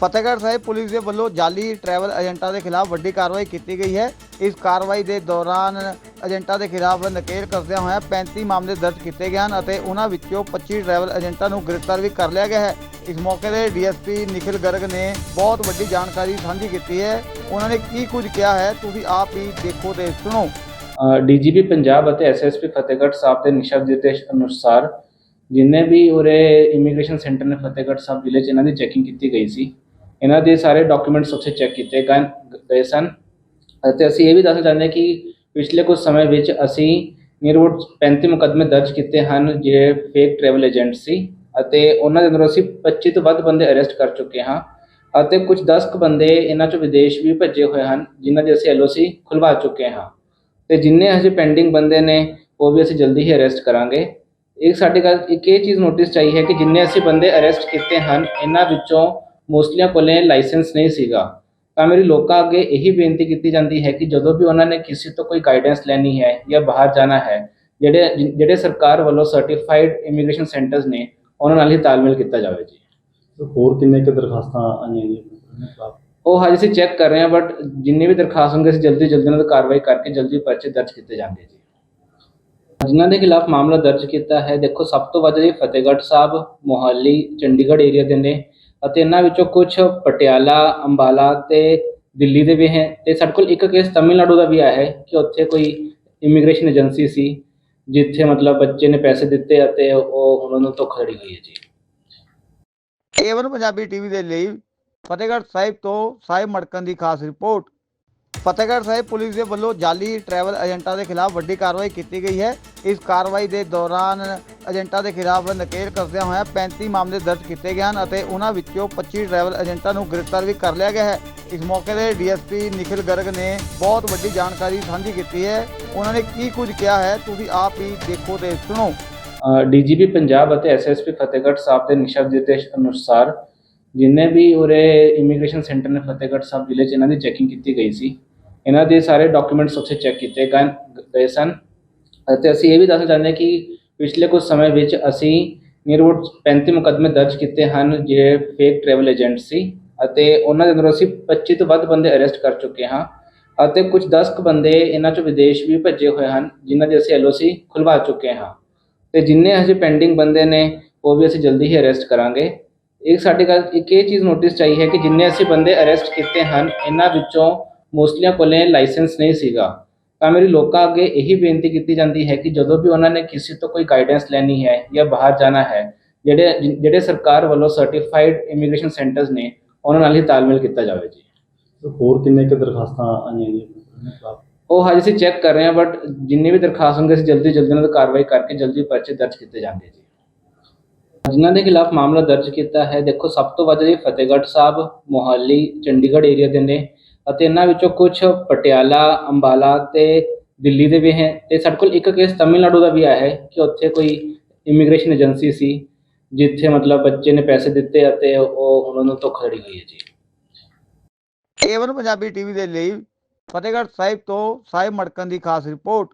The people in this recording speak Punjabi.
ਫਤਿਹਗੜ੍ਹ ਸਾਹਿਬ ਪੁਲਿਸ ਦੇ ਵੱਲੋਂ ਜਾਲੀ ਟਰੈਵਲ ਏਜੰਟਾਂ ਦੇ ਖਿਲਾਫ ਵੱਡੀ ਕਾਰਵਾਈ ਕੀਤੀ ਗਈ ਹੈ। ਇਸ ਕਾਰਵਾਈ ਦੇ ਦੌਰਾਨ ਏਜੰਟਾਂ ਦੇ ਖਿਲਾਫ ਨਕੇਲ ਕਰਦਿਆਂ ਹੋਇਆਂ 35 ਮਾਮਲੇ ਦਰਜ ਕੀਤੇ ਗਏ ਹਨ ਅਤੇ ਉਹਨਾਂ ਵਿੱਚੋਂ 25 ਟਰੈਵਲ ਏਜੰਟਾਂ ਨੂੰ ਗ੍ਰਿਫਤਾਰ ਵੀ ਕਰ ਲਿਆ ਗਿਆ ਹੈ। ਇਸ ਮੌਕੇ ਤੇ ਡੀਐਸਪੀ ਨਿਖਿਲ ਗਰਗ ਨੇ ਬਹੁਤ ਵੱਡੀ ਜਾਣਕਾਰੀ ਸਾਂਝੀ ਕੀਤੀ ਹੈ। ਉਹਨਾਂ ਨੇ ਕੀ ਕੁਝ ਕਿਹਾ ਹੈ, ਤੁਸੀਂ ਆਪ ਹੀ ਦੇਖੋ ਤੇ ਸੁਣੋ। ਡੀਜੀਪੀ ਪੰਜਾਬ ਅਤੇ ਐਸਐਸਪੀ ਫਤਿਹਗੜ੍ਹ ਸਾਹਿਬ ਦੇ ਨਿਸ਼ਚਿਤ ਨਿਰਦੇਸ਼ ਅਨੁਸਾਰ ਜਿੰਨੇ ਵੀ ਉਰੇ ਇਮੀਗ੍ਰੇਸ਼ਨ ਸੈਂਟਰ ਨੇ ਫਤਿਹਗੜ੍ਹ ਸਾਹਿਬ ਜ਼ਿਲ੍ਹੇ 'ਚ, ਇਹਨਾਂ ਦੀ ਚੈਕਿੰਗ ਕੀਤੀ ਗਈ ਸੀ। ਇਹਨਾਂ ਦੇ ਸਾਰੇ ਡਾਕੂਮੈਂਟਸ ਉੱਥੇ ਚੈੱਕ ਕੀਤੇ ਗਏ ਗਏ ਸਨ। ਅਤੇ ਅਸੀਂ ਇਹ ਵੀ ਦੱਸਣਾ ਚਾਹੁੰਦੇ ਹਾਂ ਕਿ ਪਿਛਲੇ ਕੁਝ ਸਮੇਂ ਵਿੱਚ ਅਸੀਂ ਨੀਅਰ ਅਬਾਊਟ 35 ਮੁਕੱਦਮੇ ਦਰਜ ਕੀਤੇ ਹਨ ਜਿਹੜੇ ਫੇਕ ਟਰੈਵਲ ਏਜੰਟ ਸੀ। ਅਤੇ ਉਹਨਾਂ ਦੇ ਅੰਦਰੋਂ ਅਸੀਂ 25 ਤੋਂ ਵੱਧ ਬੰਦੇ ਅਰੈਸਟ ਕਰ ਚੁੱਕੇ ਹਾਂ। ਅਤੇ ਕੁਝ 10 ਕੁ ਬੰਦੇ ਇਹਨਾਂ ਚੋਂ ਵਿਦੇਸ਼ ਵੀ ਭੱਜੇ ਹੋਏ ਹਨ, ਜਿਨ੍ਹਾਂ ਦੇ ਅਸੀਂ ਐਲਓਸੀ ਖੁਲਵਾ ਚੁੱਕੇ ਹਾਂ। ਤੇ ਜਿੰਨੇ ਅਜੇ ਪੈਂਡਿੰਗ ਬੰਦੇ ਨੇ, ਉਹ ਵੀ ਅਸੀਂ ਜਲਦੀ ਹੀ ਅਰੈਸਟ ਕਰਾਂਗੇ। ਇੱਕ ਸਾਡੇ ਗੱਲ ਇੱਕ ਇਹ ਚੀਜ਼ ਨੋਟਿਸ ਚਾਹੀ ਹੈ ਕਿ ਜਿੰਨੇ ਅਸੀਂ ਬੰਦੇ ਅਰੈਸਟ ਕੀਤੇ ਹਨ, ਇਹਨਾਂ ਵਿੱਚੋਂ ਮੋਸਟਲੀਆਂ ਕੋਲੇ ਲਾਇਸੈਂਸ ਨਹੀਂ ਸੀਗਾ। ਤਾਂ ਮੇਰੀ ਲੋਕਾਂ ਅੱਗੇ ਇਹੀ ਬੇਨਤੀ ਕੀਤੀ ਜਾਂਦੀ ਹੈ ਕਿ ਜਦੋਂ ਵੀ ਉਹਨਾਂ ਨੇ ਕਿਸੇ ਤੋਂ ਕੋਈ ਗਾਈਡੈਂਸ ਲੈਣੀ ਹੈ ਜਾਂ ਬਾਹਰ ਜਾਣਾ ਹੈ ਜਿਹੜੇ ਜਿਹੜੇ ਸਰਕਾਰ ਵੱਲੋਂ ਸਰਟੀਫਾਈਡ ਇਮੀਗ੍ਰੇਸ਼ਨ ਸੈਂਟਰਸ ਨੇ ਉਹਨਾਂ ਨਾਲ ਹੀ ਤਾਲਮੇਲ ਕੀਤਾ ਜਾਵੇ ਜੀ। ਹੋਰ ਕਿੰਨੇ ਕੁ ਦਰਖਾਸਤਾਂ ਆਈਆਂ ਜੀ? ਉਹ ਹਜੇ ਅਸੀਂ ਚੈੱਕ ਕਰ ਰਹੇ ਹਾਂ ਬਟ ਜਿੰਨੇ ਵੀ ਦਰਖਾਸਤ ਹੋਣਗੇ ਅਸੀਂ ਜਲਦੀ ਜਲਦੀ ਉਹਨਾਂ ਦੀ ਕਾਰਵਾਈ ਕਰਕੇ ਜਲਦੀ ਪਰਚੇ ਦਰਜ ਕੀਤੇ ਜਾਣਗੇ ਜੀ। ਜਿਨ੍ਹਾਂ ਦੇ ਖਿਲਾਫ ਮਾਮਲਾ ਦਰਜ ਕੀਤਾ ਹੈ ਦੇਖੋ ਸਭ ਤੋਂ ਵੱਧ ਜੀ ਫਤਿਹਗੜ੍ਹ ਸਾਹਿਬ ਮੋਹਾਲੀ ਚੰਡੀਗੜ੍ਹ ਏਰੀਆ ਦੇ ਨੇ। ਅਤੇ ਇਹਨਾਂ ਵਿੱਚੋਂ ਕੁਝ ਪਟਿਆਲਾ, ਅੰਬਾਲਾ ਤੇ ਦਿੱਲੀ ਦੇ ਵੀ ਹੈ ਤੇ ਸਾਡੇ ਕੋਲ ਇੱਕ ਕੇਸ ਤਮਿਲਨਾਡੂ ਦਾ ਵੀ ਆਇਆ ਹੈ ਕਿ ਉੱਥੇ ਕੋਈ ਇਮੀਗ੍ਰੇਸ਼ਨ ਏਜੰਸੀ ਸੀ, ਜਿੱਥੇ ਮਤਲਬ ਬੱਚੇ ਨੇ ਪੈਸੇ ਦਿੱਤੇ ਅਤੇ ਉਹ ਉਹਨਾਂ ਨੂੰ ਧੋਖਾਧੜੀ ਹੋਈ ਹੈ ਜੀ। ਏਵਨ ਪੰਜਾਬੀ ਟੀਵੀ ਦੇ ਲਈ ਫਤਿਹਗੜ੍ਹ ਸਾਹਿਬ ਤੋਂ ਸਾਹਿਬ ਮੜਕਨ ਦੀ ਖਾਸ ਰਿਪੋਰਟ। ਫਤਿਹਗੜ੍ਹ ਸਾਹਿਬ ਪੁਲਿਸ ਦੇ ਵੱਲੋਂ ਜਾਲੀ ਟਰੈਵਲ ਏਜੰਟਾਂ ਦੇ ਖਿਲਾਫ ਵੱਡੀ ਕਾਰਵਾਈ ਕੀਤੀ ਗਈ ਹੈ। ਇਸ ਕਾਰਵਾਈ ਦੇ ਦੌਰਾਨ ਏਜੰਟਾਂ ਦੇ ਖਿਲਾਫ ਨਕੇਲ ਕਰਦਿਆਂ ਹੋਇਆ 35 ਮਾਮਲੇ ਦਰਜ ਕੀਤੇ ਗਏ ਹਨ ਅਤੇ ਉਹਨਾਂ ਵਿੱਚੋਂ 25 ਟਰੈਵਲ ਏਜੰਟਾਂ ਨੂੰ ਗ੍ਰਿਫਤਾਰ ਵੀ ਕਰ ਲਿਆ ਗਿਆ ਹੈ। ਇਸ ਮੌਕੇ ਤੇ ਡੀਐਸਪੀ ਨਿਖਿਲ ਗਰਗ ਨੇ ਬਹੁਤ ਵੱਡੀ ਜਾਣਕਾਰੀ ਸਾਂਝੀ ਕੀਤੀ ਹੈ। ਉਹਨਾਂ ਨੇ ਕੀ ਕੁਝ ਕਿਹਾ ਹੈ, ਤੁਸੀਂ ਆਪ ਹੀ ਦੇਖੋ ਤੇ ਸੁਣੋ। ਡੀਜੀਪੀ ਪੰਜਾਬ ਅਤੇ ਐਸਐਸਪੀ ਫਤਿਹਗੜ੍ਹ ਸਾਹਿਬ ਦੇ ਨਿਸ਼ਚਿਤ ਨਿਰਦੇਸ਼ ਅਨੁਸਾਰ ਜਿੰਨੇ ਵੀ ਉਰੇ ਇਮੀਗ੍ਰੇਸ਼ਨ ਸੈਂਟਰ ਨੇ ਫਤਿਹਗੜ੍ਹ ਸਾਹਿਬ ਜ਼ਿਲ੍ਹੇ 'ਚ, ਇਹਨਾਂ ਦੀ ਚੈਕਿੰਗ ਕੀਤੀ ਗਈ ਸੀ। ਇਹਨਾਂ ਦੇ ਸਾਰੇ ਡਾਕੂਮੈਂਟਸ ਉੱਥੇ ਚੈੱਕ ਕੀਤੇ, ਗਏ ਗਏ ਸਨ। ਅਤੇ ਅਸੀਂ ਇਹ ਵੀ ਦੱਸਣਾ ਚਾਹੁੰਦੇ ਹਾਂ ਕਿ ਪਿਛਲੇ ਕੁਝ ਸਮੇਂ ਵਿੱਚ ਅਸੀਂ ਨੀਅਰ ਅਬਾਊਟ 35 ਮੁਕੱਦਮੇ ਦਰਜ ਕੀਤੇ ਹਨ, ਜਿਹੜੇ ਫੇਕ ਟਰੈਵਲ ਏਜੰਟ ਸੀ ਅਤੇ ਉਹਨਾਂ ਦੇ ਅੰਦਰੋਂ ਅਸੀਂ 25 ਤੋਂ ਵੱਧ ਬੰਦੇ ਅਰੈਸਟ ਕਰ ਚੁੱਕੇ ਹਾਂ ਅਤੇ ਕੁਝ 10 ਕੁ ਬੰਦੇ ਇਹਨਾਂ ਚੋਂ ਵਿਦੇਸ਼ ਵੀ ਭੱਜੇ ਹੋਏ ਹਨ, ਜਿਨ੍ਹਾਂ ਦੇ ਅਸੀਂ ਐਲਓਸੀ ਖੁਲਵਾ ਚੁੱਕੇ ਹਾਂ। ਤੇ ਜਿੰਨੇ ਅਜੇ ਪੈਂਡਿੰਗ ਬੰਦੇ ਨੇ, ਉਹ ਵੀ ਅਸੀਂ ਜਲਦੀ ਹੀ ਅਰੈਸਟ ਕਰਾਂਗੇ। ਇਹ ਸਾਡੇ ਗੱਲ, ਇੱਕ ਇਹ ਚੀਜ਼ ਨੋਟਿਸ ਚਾਹੀ ਹੈ ਕਿ ਜਿੰਨੇ ਅਸੀਂ ਬੰਦੇ ਅਰੈਸਟ ਕੀਤੇ ਹਨ, ਇਹਨਾਂ ਵਿੱਚੋਂ ਮੋਸਟਲੀਆਂ ਕੋਲੇ ਲਾਇਸੈਂਸ ਨਹੀਂ ਸੀਗਾ। ਤਾਂ ਮੇਰੀ ਲੋਕਾਂ ਅੱਗੇ ਇਹੀ ਬੇਨਤੀ ਕੀਤੀ ਜਾਂਦੀ ਹੈ ਕਿ ਜਦੋਂ ਵੀ ਉਹਨਾਂ ਨੇ ਕਿਸੇ ਤੋਂ ਕੋਈ ਗਾਈਡੈਂਸ ਲੈਣੀ ਹੈ ਜਾਂ ਬਾਹਰ ਜਾਣਾ ਹੈ ਜਿਹੜੇ ਜਿਹੜੇ ਸਰਕਾਰ ਵੱਲੋਂ ਸਰਟੀਫਾਈਡ ਇਮੀਗ੍ਰੇਸ਼ਨ ਸੈਂਟਰਸ ਨੇ ਉਹਨਾਂ ਨਾਲ ਹੀ ਤਾਲਮੇਲ ਕੀਤਾ ਜਾਵੇ ਜੀ। ਹੋਰ ਕਿੰਨੇ ਕੁ ਦਰਖਾਸਤਾਂ ਆਈਆਂ ਜੀ? ਉਹ ਹਜੇ ਅਸੀਂ ਚੈੱਕ ਕਰ ਰਹੇ ਹਾਂ ਬਟ ਜਿੰਨੇ ਵੀ ਦਰਖਾਸਤ ਹੋਣਗੇ ਅਸੀਂ ਜਲਦੀ ਜਲਦੀ ਉਹਨਾਂ ਦੀ ਕਾਰਵਾਈ ਕਰਕੇ ਜਲਦੀ ਪਰਚੇ ਦਰਜ ਕੀਤੇ ਜਾਣਗੇ ਜੀ। ਜਿਨ੍ਹਾਂ ਦੇ ਖਿਲਾਫ ਮਾਮਲਾ ਦਰਜ ਕੀਤਾ ਹੈ ਦੇਖੋ ਸਭ ਤੋਂ ਵੱਧ ਜੀ ਫਤਿਹਗੜ੍ਹ ਸਾਹਿਬ ਮੋਹਾਲੀ ਚੰਡੀਗੜ੍ਹ ਏਰੀਆ ਦੇ ਨੇ। ਅਤੇ ਇਹਨਾਂ ਵਿੱਚੋਂ ਕੁਝ ਪਟਿਆਲਾ, ਅੰਬਾਲਾ ਤੇ ਦਿੱਲੀ ਦੇ ਵੀ ਹੈ। ਅਤੇ ਸਾਡੇ ਕੋਲ ਇੱਕ ਕੇਸ ਤਮਿਲਨਾਡੂ ਦਾ ਵੀ ਆਇਆ ਹੈ ਕਿ ਉੱਥੇ ਕੋਈ ਇਮੀਗ੍ਰੇਸ਼ਨ ਏਜੰਸੀ ਸੀ, ਜਿੱਥੇ ਮਤਲਬ ਬੱਚੇ ਨੇ ਪੈਸੇ ਦਿੱਤੇ ਅਤੇ ਉਹ ਉਹਨਾਂ ਨੂੰ ਧੋਖਾਧੜੀ ਹੋਈ ਹੈ ਜੀ। ਏਵਨ ਪੰਜਾਬੀ ਟੀਵੀ ਦੇ ਲਈ ਫਤਿਹਗੜ੍ਹ ਸਾਹਿਬ ਤੋਂ ਸਾਹਿਬ ਮੜਕਨ ਦੀ ਖਾਸ ਰਿਪੋਰਟ।